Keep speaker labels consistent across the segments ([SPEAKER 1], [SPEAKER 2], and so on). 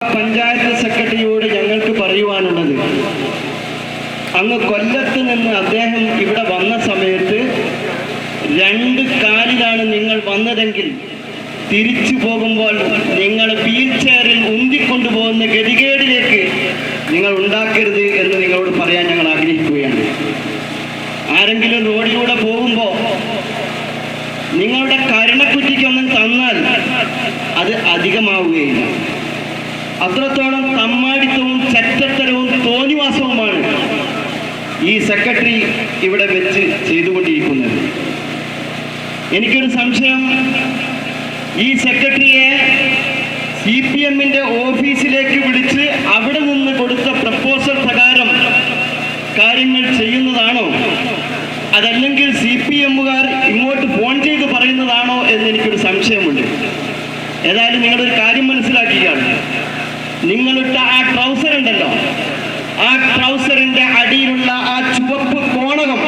[SPEAKER 1] പഞ്ചായത്ത് സെക്രട്ടറിയോട് ഞങ്ങൾക്ക് പറയുവാനുള്ളത് അങ്ങ് കൊല്ലത്ത് നിന്ന് അദ്ദേഹം ഇവിടെ വന്ന സമയത്ത് രണ്ട് കാലിലാണ് നിങ്ങൾ വന്നതെങ്കിൽ തിരിച്ചു പോകുമ്പോൾ നിങ്ങൾ വീൽ ചെയറിൽ ഉന്തിക്കൊണ്ടുപോകുന്ന ഗതികേടിലേക്ക് നിങ്ങൾ ഉണ്ടാക്കരുത് എന്ന് നിങ്ങളോട് പറയാൻ ഞങ്ങൾ ആഗ്രഹിക്കുകയാണ്. ആരെങ്കിലും റോഡിലൂടെ പോകുമ്പോൾ നിങ്ങളുടെ കരുണക്കുറ്റിക്കൊന്നും തന്നാൽ അത് അധികമാവുകയില്ല. അത്രത്തോളം തമ്മാടിത്തവും ചറ്റത്തരവും തോന്നിവാസവുമാണ് ഈ സെക്രട്ടറി ഇവിടെ വെച്ച് ചെയ്തുകൊണ്ടിരിക്കുന്നത്. എനിക്കൊരു സംശയം. ഈ സെക്രട്ടറിയെ സി പി എമ്മിന്റെ ഓഫീസിലേക്ക് വിളിച്ച് അവിടെ നിന്ന് കൊടുത്ത പ്രപ്പോസൽ പ്രകാരം കാര്യങ്ങൾ ചെയ്യുന്നതാണോ? അതല്ലെങ്കിൽ സി പി എമ്മുകാർ ഇങ്ങോട്ട് ഫോൺ ചെയ്ത് പറയുന്നതാണോ എന്ന് എനിക്കൊരു സംശയമുണ്ട്. ഏതായാലും നിങ്ങളൊരു കാര്യം മനസ്സിലാക്കുകയാണ് നിങ്ങളിട്ട ആ ട്രൗസർ ഉണ്ടല്ലോ. ആ ട്രൗസറിന്റെ അടിയിലുള്ള ആ ചുവപ്പ് കോണകം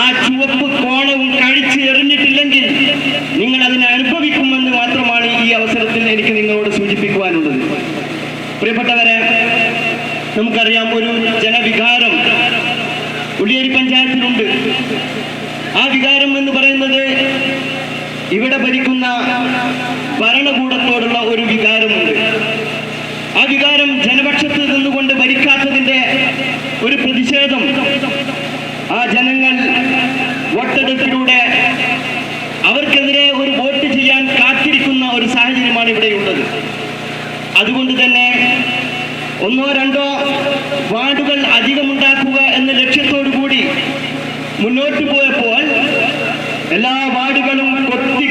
[SPEAKER 1] ആ ചുവപ്പ് കോണവും കഴിച്ച് എറിഞ്ഞിട്ടില്ലെങ്കിൽ നിങ്ങൾ അതിനെ അനുഭവിക്കുമെന്ന് മാത്രമാണ് ഈ അവസരത്തിൽ എനിക്ക് നിങ്ങളോട് സൂചിപ്പിക്കുവാനുള്ളത്. പ്രിയപ്പെട്ടവരെ നമുക്കറിയാം ഒരു ജനവികാരം ഉള്ളിയേരി പഞ്ചായത്തിലുണ്ട് ആ വികാരം എന്ന് പറയുന്നത് ഇവിടെ ഭരിക്കുന്ന ഭരണകൂടത്തോടുള്ള ഒരു വികാരമുണ്ട്. ആ വികാരം ജനപക്ഷത്ത് നിന്നുകൊണ്ട് ഭരിക്കാത്തതിന്റെ ഒരു പ്രതിഷേധം ആ ജനങ്ങൾ വോട്ടെടുപ്പിലൂടെ അവർക്കെതിരെ ഒരു വോട്ട് ചെയ്യാൻ കാത്തിരിക്കുന്ന ഒരു സാഹചര്യമാണ് ഇവിടെയുള്ളത്. അതുകൊണ്ട് തന്നെ ഒന്നോ രണ്ടോ വാർഡുകൾ അധികമുണ്ടാക്കുക എന്ന ലക്ഷ്യത്തോടു കൂടി മുന്നോട്ട് പോയപ്പോൾ എല്ലാ വാർഡുകളും കൊത്തി